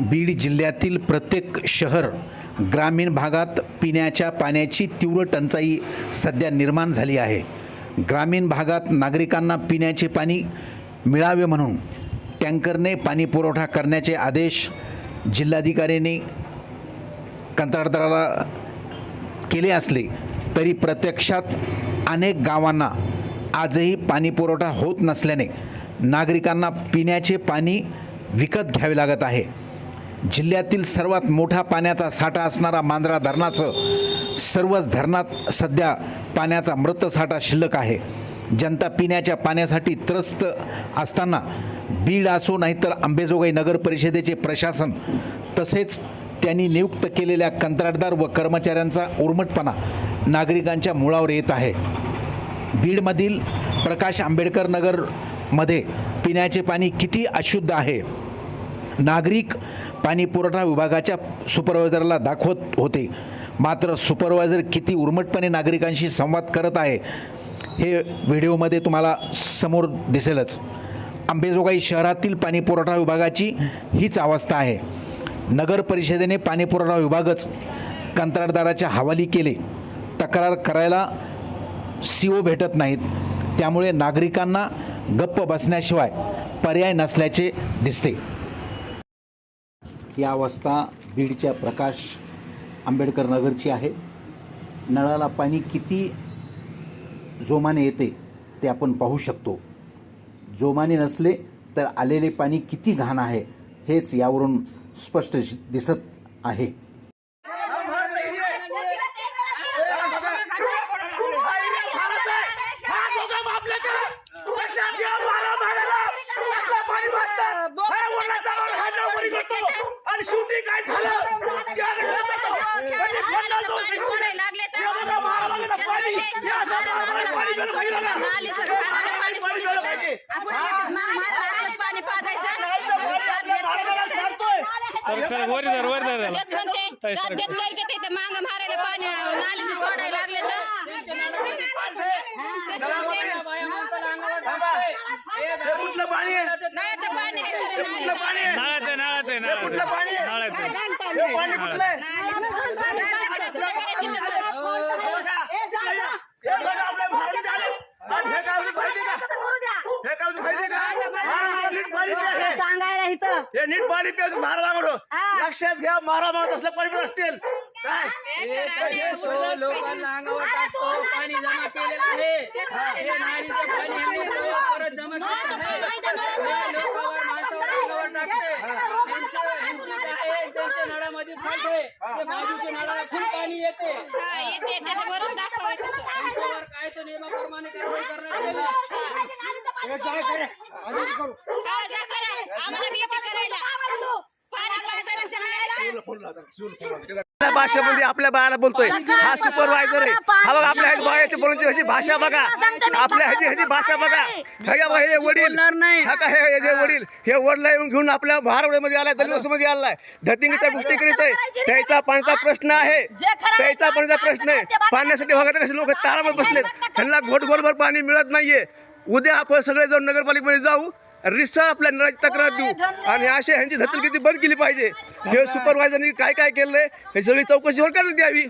बीड जिल्ह्यातील प्रत्येक शहर ग्रामीण भागात पिण्याच्या पाण्याची तीव्र टंचाई सध्या निर्माण झाली आहे. ग्रामीण भागात नागरिकांना पिण्याचे पाणी मिळावे म्हणून टँकरने पाणी पुरवठा करण्याचे आदेश जिल्हाधिकाऱ्यांनी कंत्राटदाराला केले असले तरी प्रत्यक्षात अनेक गावांना आजही पाणी पुरवठा होत नसल्याने नागरिकांना पिण्याचे पाणी विकत घ्यावे लागत आहे. जिल्ह्यातील सर्वात मोठा पाण्याचा साठा असणारा मांजरा धरणाचं सर्वच धरणात सध्या पाण्याचा मृत साठा शिल्लक आहे. जनता पिण्याच्या पाण्यासाठी त्रस्त असताना बीड असो नाहीतर आंबेजोगाई नगर परिषदेचे प्रशासन तसेच त्यांनी नियुक्त केलेल्या कंत्राटदार व कर्मचाऱ्यांचा उर्मटपणा नागरिकांच्या मुळावर येत आहे. बीडमधील प्रकाश आंबेडकर नगरमध्ये पिण्याचे पाणी किती अशुद्ध आहे? नागरिक पाणी पुरवठा विभागाच्या सुपरवायझरला दाखवत होते. मात्र सुपरवायझर किती उर्मटपणे नागरिकांशी संवाद करत आहे हे व्हिडिओमध्ये तुम्हाला समोर दिसेलच. अंबेजोगाई शहरातील पाणी पुरवठा विभागाची हीच अवस्था आहे. नगर परिषदेने पाणी पुरवठा विभागच कंत्राटदाराच्या हवाली केले. तक्रार करायला सी ओ भेटत नाहीत. त्यामुळे नागरिकांना गप्प बसण्याशिवाय पर्याय नसल्याचे दिसते. या अवस्था बीडच्या प्रकाश आंबेडकर नगरची आहे. नळाला पाणी किती जोमाने येते ते आपण पाहू शकतो. जोमाने नसले तर आलेले पाणी किती घाण आहे हेच यावरून स्पष्ट दिसत आहे आणि शेवटी काय झालं पाणी सर सर वर धर वर धर. मांग मारायला पाणी नालीचं सोडायला लागले तर? पाणी आहे पाणी कुठलं पाणी आहे, पाणी. हे पाणी कुठलं आहे? हे बघा. हे आपल्या हे फायदे का? हे फायदे का? हा, नीट पाणी प्या हे. सांगायला इथं हे नीट पाणी प्यायचं मारा मागतो लक्षात घ्या मारा मागत असलं पाणी पित असतील काय लोकांना अंगावर टाकतो पाणी जमा केलेलं आहे हे नालीचं पाणी आम्ही परत जमा केलेलं आहे हे लोकांवर माणसावर अंगावर टाकते ह्यांचं ह्यांची काय आहे त्यांच्या नळामध्ये फाट आहे ते बाजूच्या नळाला फुल पाणी येते. हा, येते, येते, ते वरून दाखवायचं तसं. त्यांच्यावर काय तो नियमाप्रमाणे कारवाई करण्यात येईल हा, जा करा. आम्हाला येते करायला. पाणी काढायचं नसेल नळाचं. आपल्या भाषेमध्ये आपल्या बाळाला बोलतोय. हा सुपरवायझर आहे. हा बघा आपल्या ह्याची बाळाची बोलण्याची ह्याची भाषा बघा. आपल्या ह्याची ह्याची भाषा बघा. हे बघा हे वडील. हा का जे वडील हे वडला येऊन घेऊन आपल्या भारवड्यामध्ये आलाय दलिवसमध्ये आलाय. धतिंगीच्या गोष्टी करीत आहे. त्याचा पाण्याचा प्रश्न आहे. त्याचा पाण्याचा प्रश्न आहे. पाण्यासाठी वगैरे कसे लोक तारामध्ये बसलेत. त्यांना घोट घोटभर पाणी मिळत नाहीये. उद्या आपण सगळे जाऊन नगरपालिकेमध्ये जाऊ. रिसा आपल्या नळाची तक्रार देऊ. आणि असे ह्यांची धत्तल किती बंद केली पाहिजे. हे सुपरवायझरनी काय काय केलंय हे सगळी चौकशी करण्यात यावी